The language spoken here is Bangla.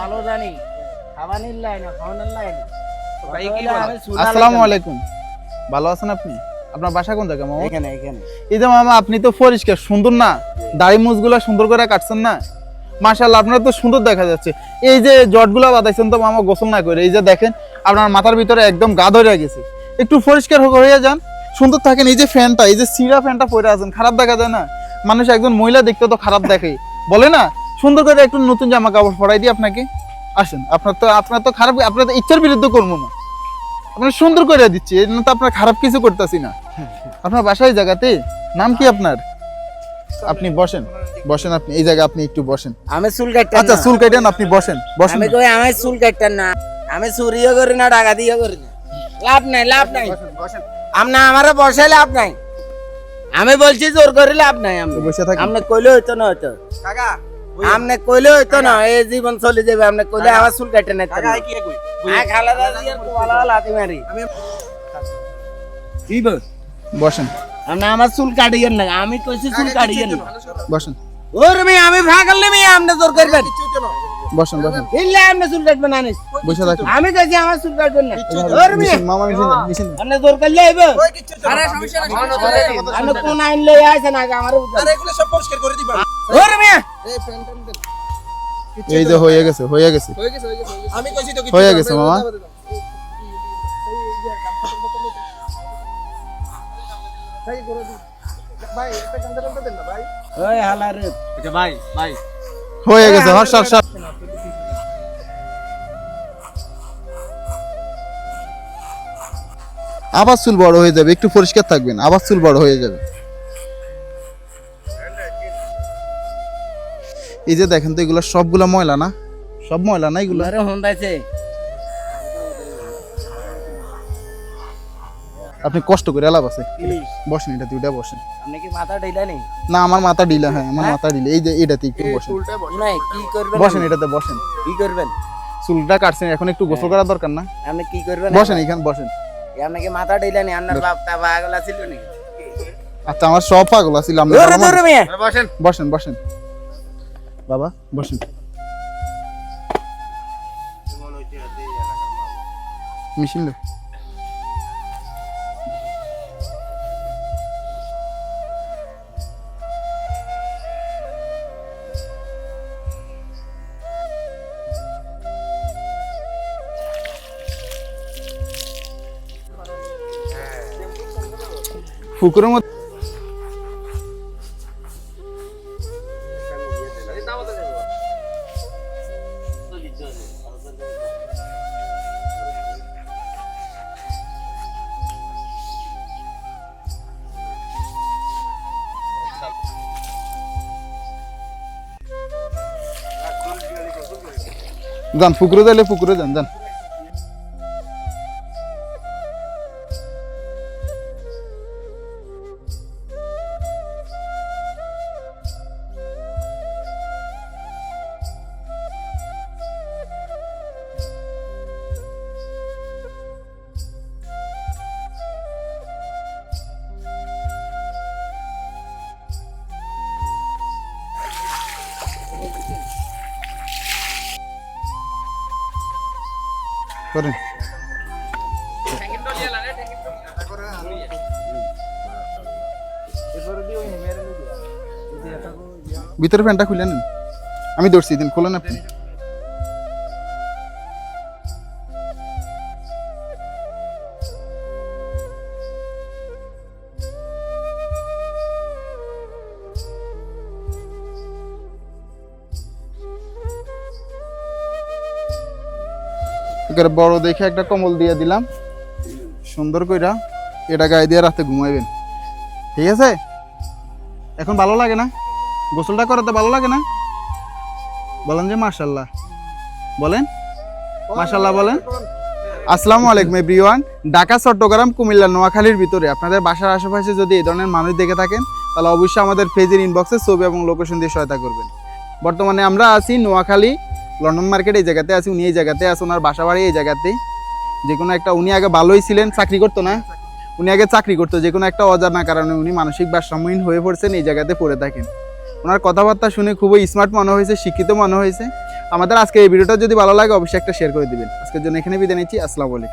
ভালো জানি। খাবানির লাইন খাওয়ানোর লাইন। ভাই কি বলে? আসসালামু আলাইকুম। ভালো আছেন আপনি? আপনার বাসা কোন জায়গা মামা? এখানে এখানে। এই যে মামা আপনি তো পরিষ্কার সুন্দর না? দাড়ি মুছগুলা সুন্দর করে কাটছেন না? মাশাআল্লাহ আপনার তো সুন্দর দেখা যাচ্ছে। এই যে জটগুলা বাতাইছেন তো মামা গোসল না করে। এই যে দেখেন আপনার মাথার ভিতরে একদম গা ধরে গেছে। একটু পরিষ্কার হয়ে যান। সুন্দর থাকেন এই যে ফ্যানটা এই যে সিরা ফ্যানটা পরে আছেন খারাপ দেখা যায় না? মানুষ একজন মহিলা দেখতে তো খারাপ দেখে। বলে না সুন্দর করে একটু নতুন জামা কাপড় পরাই দিই আপনাকে। আসেন আপনার তো আপনার তো খারাপ আপনার তো ইচ্ছার বিরুদ্ধে করব না। আপনার সুন্দর করে দিচ্ছি এই জন্য তো আপনার খারাপ কিছু করতেছি না। আপনার বাসায় জায়গাতে? নাম কি আপনার? আপনি বসেন বসেন আপনি এই জায়গায় আপনি একটু বসেন। আমি চুল কাটতে আচ্ছা চুল কাটেন আপনি বসেন বসেন আমি কই আমি চুল কাটতাম না। আমি চুরিও করি না টাকা দিও করি না। লাভ নাই লাভ নাই। বসেন আপনি আমারে বসে লাভ নাই। আমি বলছি জোর করে লাভ নাই। আমি বসে থাকেন। আপনি কইলে হইতো না হইতো। কাকা আপনি কইলে হইতো না এই জীবন চলে যাবে আপনি কইলে আমার চুল কাটে না কাকা কি কই? আয় খালা দাদি আর কোয়ালা লাতি মারি। কি বল? বসেন। আপনি আমার চুল কাটিয়েন না আমি কইছি চুল কাটিয়েন না বসেন। ওর মেয়ে আমি ভাগলে মেয়ে আপনি জোর করবেন। বসেন বসেন। ইল্লে আপনি চুল কাটবেন আনিস। বসে থাকেন। আমি কইছি আমার চুল কাটবেন না। ওর মেয়ে মামা মিশন মিশন। আপনি জোর করলে আইবে আরে সমস্যা নাই আপনি কোন আইন লই আইছেন আগে আমার আরে এগুলো সব পরিষ্কার করে দিবা। ওর মেয়ে এই যে হয়ে গেছে হয়ে গেছে আমি কইছি তো কিছু হয়ে গেছে মামা আচ্ছা হয়ে গেছে হর্ষ হর্ষ আবার চুল বড় হয়ে যাবে একটু পরিষ্কার থাকবেন আবার চুল বড় হয়ে যাবে এই যে দেখেন তো এগুলো সবগুলো ময়লা না? সব ময়লা না এগুলো? আরে হন্দাইছে আপনি কষ্ট করে এলাপ আছে। বসেন এটা দুইটা বসেন। আপনি কি মাথা ঢিলা নেই? না আমার মাথা ডিলা হ্যাঁ আমার মাথা ডিলা এই যে এটাতে একটু বসেন। নাই কি করবেন বসেন এটাতে বসেন। কি করবেন? চুলটা কাটছেন এখন একটু গোসল করা দরকার না? আপনি কি করবেন? বসেন এখানে বসেন। আপনি কি মাথা ঢিলা নেই? আপনার বাপ তা পাগল ছিল নাকি? আচ্ছা আমার সব পাগল মেয়ে। বসেন। বসেন বসেন। বাবা বসেন মিশিল লো। পুকুরের যান পুকুরে যাইলে পুকুরে যান যান। করেন। ভিতরে ফ্যানটা খুলে নেন। আমি ধরছি দিন খোলেন আপনি। এখানে বড় দেখে একটা কম্বল দিয়ে দিলাম। সুন্দর কইরা এটা গায়ে দিয়ে রাতে ঘুমাইবেন। ঠিক আছে? এখন ভালো লাগে না? গোসলটা করাতে ভালো লাগে না? বলেন যে মাশাল্লাহ। বলেন? মাশাল্লাহ বলেন। আসসালামু আলাইকুম এভরিওয়ান। ঢাকা, চট্টগ্রাম, কুমিল্লা, নোয়াখালীর ভিতরে। আপনাদের বাসার আশেপাশে যদি এই ধরনের মানুষ দেখে থাকেন, তাহলে অবশ্যই আমাদের পেজের ইনবক্সে ছবি এবং লোকেশন দিয়ে সহায়তা করবেন। বর্তমানে আমরা আছি নোয়াখালী লন্ডন মার্কেট এই জায়গাতে আছে, উনি এই জায়গাতে আছে, ওনার বাসা বাড়ি এই জায়গাতে যে কোনো একটা, উনি আগে ভালোই ছিলেন, চাকরি করতো না। উনি আগে চাকরি করতো, যে কোনো একটা অজানা কারণে উনি মানসিক ভারসাম্যহীন হয়ে পড়ছেন, এই জায়গাতে পড়ে থাকেন। ওনার কথাবার্তা শুনে খুবই স্মার্ট মনে হয়েছে, শিক্ষিত মনে হয়েছে। আমাদের আজকে এই ভিডিওটা যদি ভালো লাগে, অবশ্যই একটা শেয়ার করে দিবেন। আজকের জন্য এখানে বিদায় নিচ্ছি, আসসালামু আলাইকুম।